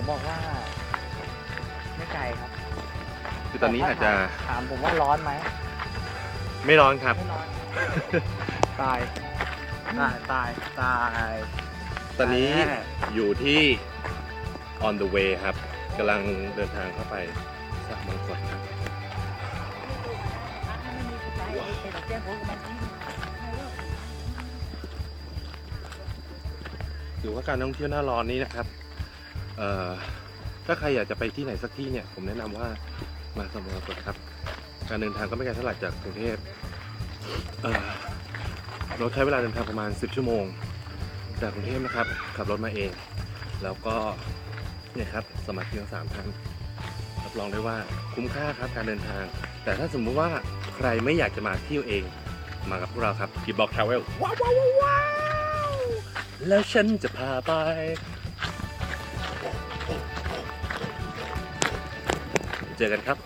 ผมบอกว่า ไม่ไกลครับคือตอนนี้อาจจะถามผมว่าร้อนไหมไม่ร้อนครับ ไม่ร้อน ตาย ตาย ตาย ตายตอนนี้แน่อยู่ที่ on the way ครับกำลังเดินทางเข้าไปสระมงกตครับถือว่าการท่องเที่ยวหน้าร้อนนี้นะครับเอ่อ ถ้าใครอยากจะไปที่ไหนสักที่เนี่ย ผมแนะนำว่ามาสมรกตครับ การเดินทางก็ไม่ไกลเท่าไหร่จากกรุงเทพเราใช้เวลาเดินทางประมาณ 10 ชั่วโมง จากกรุงเทพนะครับ ขับรถมาเอง แล้วก็เนี่ยครับสมาชิกทั้งสามท่านรับรองได้ว่าคุ้มค่าครับการเดินทาง แต่ถ้าสมมุติว่าใครไม่อยากจะมาเที่ยวเองมากับพวกเราครับกีบ็อกทราเวลว้าวว้าวว้าวแล้วฉันจะพาไป เจอกันครับ